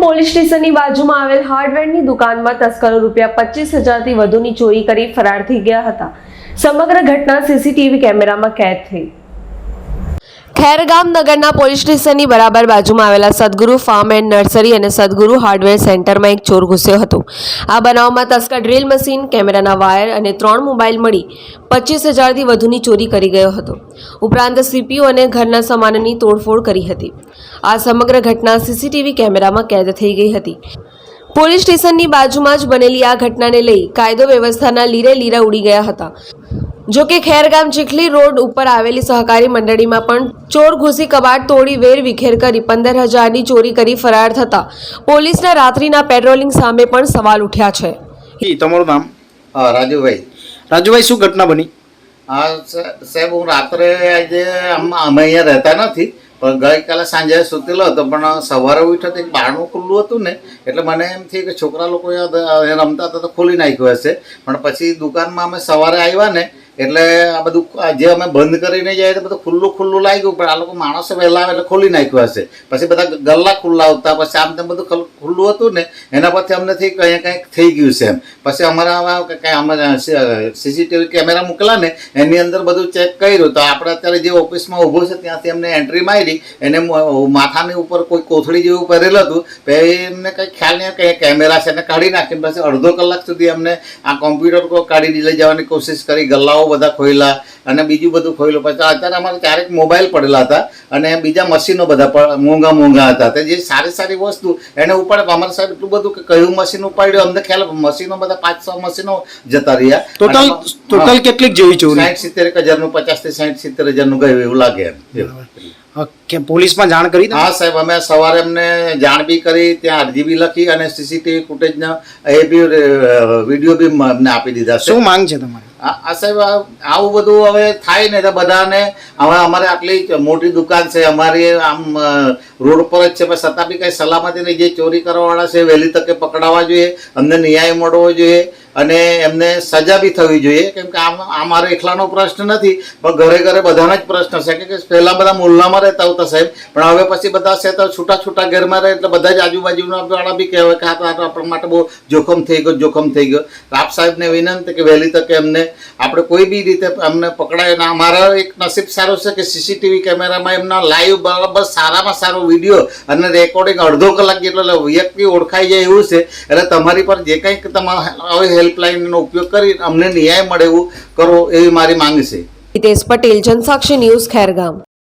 Police સ્ટેશનની બાજુમાં આવેલ હાર્ડવેરની દુકાનમાં તસ્કરો રૂપિયા પચીસ હજારથી વધુની ચોરી કરી ફરાર થઈ ગયા હતા. સમગ્ર ઘટના સીસીટીવી કેમેરામાં કેદ થઈ. ખેરગામ નગરના પોલીસ સ્ટેશનની બરાબર બાજુમાં આવેલા સદગુરુ ફાર્મ એન્ડ નર્સરી અને સદગુરુ હાર્ડવેર સેન્ટરમાં એક ચોર ઘૂસ્યો હતો. આ બનાવમાં તસ્કર ડ્રિલ મશીન, કેમેરાના વાયર અને ત્રણ મોબાઈલ મળી પચીસ હજારથી વધુની ચોરી કરી ગયો હતો. ઉપરાંત સીપીયુ અને ઘરના સામાનની તોડફોડ કરી હતી. આ સમગ્ર ઘટના સીસીટીવી કેમેરામાં કેદ થઈ ગઈ હતી. પોલીસ સ્ટેશનની બાજુમાં જ બનેલી આ ઘટનાને લઈ કાયદો વ્યવસ્થાના લીરે લીરા ઉડી ગયા હતા. જો કે ખેરગામ ચીખલી રોડ ઉપર આવેલી સહકારી મંડળીમાં પણ ચોર ઘૂસી કબાટ તોડી વેર વિખેર કરી પંદર હજારની ચોરી કરી ફરાર થતા પોલીસના રાત્રિના પેટ્રોલિંગ સામે પણ સવાલ ઉઠ્યા છે. તમારું નામ? હા રાજુભાઈ. રાજુભાઈ શું ઘટના બની? હા સ- સાહેબ હું રાત્રે આજે આમ અમે અહીંયા રહેતા નથી પણ ગઈકાલે સાંજે સૂતેલો હતો પણ સવારે ઉઠ્યો તો એક બારણું ખુલ્લું હતું ને એટલે મને એમ થયું કે છોકરા લોકો અહીંયા રમતા હતા તો ખોલી નાખ્યું હશે. પણ પછી દુકાનમાં અમે સવારે આવ્યા ને એટલે આ બધું જે અમે બંધ કરીને જાય તો બધું ખુલ્લું ખુલ્લું લાગ્યું પણ આ લોકો માણસો વહેલા આવે એટલે ખોલી નાખ્યું હશે. પછી બધા ગલ્લા ખુલ્લા આવતા પછી આમ તેમ બધું ખુલ્લું હતું ને, એના પરથી અમને થઈ કંઈ કંઈક થઈ ગયું છે એમ. પછી અમારા કંઈ અમારા સીસીટીવી કેમેરા મોકલા ને, એની અંદર બધું ચેક કર્યું. તો આપણે અત્યારે જે ઓફિસમાં ઊભો છે ત્યાંથી અમને એન્ટ્રી મારી, એને માથાની ઉપર કોઈ કોથળી જેવું પહેરેલું હતું, તો એમને કંઈ ખ્યાલ નહીં કે કેમેરા છે એને કાઢી નાખીને પછી અડધો કલાક સુધી અમને આ કોમ્પ્યુટર કાઢી લઈ જવાની કોશિશ કરી, ગલ્લાઓ બધા ખોયેલા અને બીજું બધું ખોયેલું. પછી અત્યારે અમારે ચારેક મોબાઈલ પડેલા હતા અને બીજા મશીનો બધા મોંઘા મોંઘા હતા. તે જે સારી સારી વસ્તુ એને ઉપાડે અમારે સાહેબ એટલું બધું કે કયું મશીન ઉપાડ્યું અમને ખ્યાલ મશીનો બધા પાંચ છ મશીનો જતા રહ્યા. ટોટલ ટોટલ કેટલીક જેવી ચોરી? સાઠ સિત્તેર હજારનું પચાસથી સાઠ સિત્તેર હજારનું ગયું એવું લાગે એમ. કે પોલીસમાં જાણ કરી હા સાહેબ અમે સવારે એમને જાણ બી કરી ત્યાં અરજી બી લખી અને સીસીટીવી ફૂટેજના એ બી વીડિયો બી અમને આપી દીધા શું માંગ છે તમારી? આ સાહેબ આ- આવું બધું હવે થાય ને તો બધાને હવે અમારે આટલી મોટી દુકાન છે અમારી આમ રોડ પર જ છે પણ છતાં બી કંઈ સલામતી નહીં જે ચોરી કરવાવાળા છે વહેલી તકે પકડાવા જોઈએ અમને ન્યાય મળવો જોઈએ અને એમને સજા બી થવી જોઈએ કેમ કે આમ આ મારો એકલાનો પ્રશ્ન નથી પણ ઘરે ઘરે બધાના જ પ્રશ્ન છે કે પહેલાં બધા મુલ્લામાં રહેતા હતા સાહેબ, પણ હવે પછી બધા છૂટા છૂટા ઘરમાં રહે એટલે બધા જ આજુબાજુના વાળા બી કહેવાય કે આ તો આપણા માટે બહુ જોખમ થઈ ગયો, જોખમ થઈ ગયો. આપ સાહેબને વિનંતી કે વહેલી તકે એમને આપણે કોઈ બી રીતે અમને પકડાય અને અમારા એક નસીબ સારું છે કે સીસીટીવી કેમેરામાં એમના લાઈવ બરાબર સારામાં સારો વીડિયો અને રેકોર્ડિંગ અડધો કલાક જેટલો વ્યક્તિ ઓળખાઈ જાય એવું છે. એટલે તમારી પર જે કંઈક તમારા હવે હેલ્પલાઇનનો ઉપયોગ કરી અમને ન્યાય મળે એવું કરો એવી મારી માંગ છે. હિતેશ પટેલ, જનસાક્ષી ન્યૂઝ, ખેરગામ.